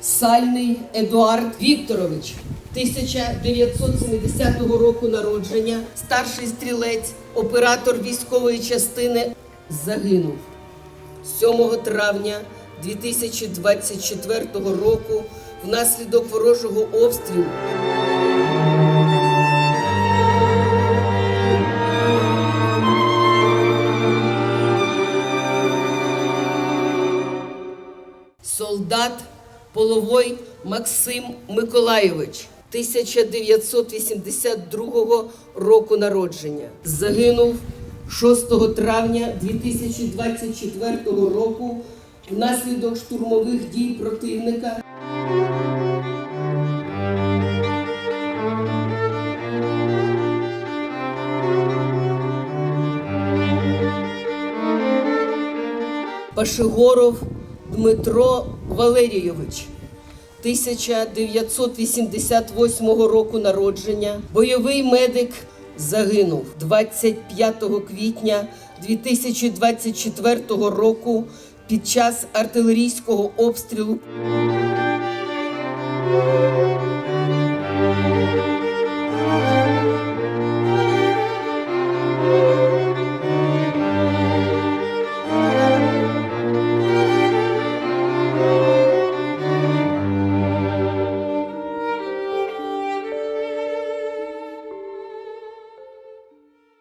Сальний Едуард Вікторович, 1970 року народження, старший стрілець, оператор військової частини, загинув. 7 травня 2024 року внаслідок ворожого обстрілу. Солдат Половой Максим Миколайович, 1982 року народження. Загинув 6 травня 2024 року внаслідок штурмових дій противника. Пашигоров Дмитро Валерійович, 1988 року народження, бойовий медик загинув 25 квітня 2024 року під час артилерійського обстрілу.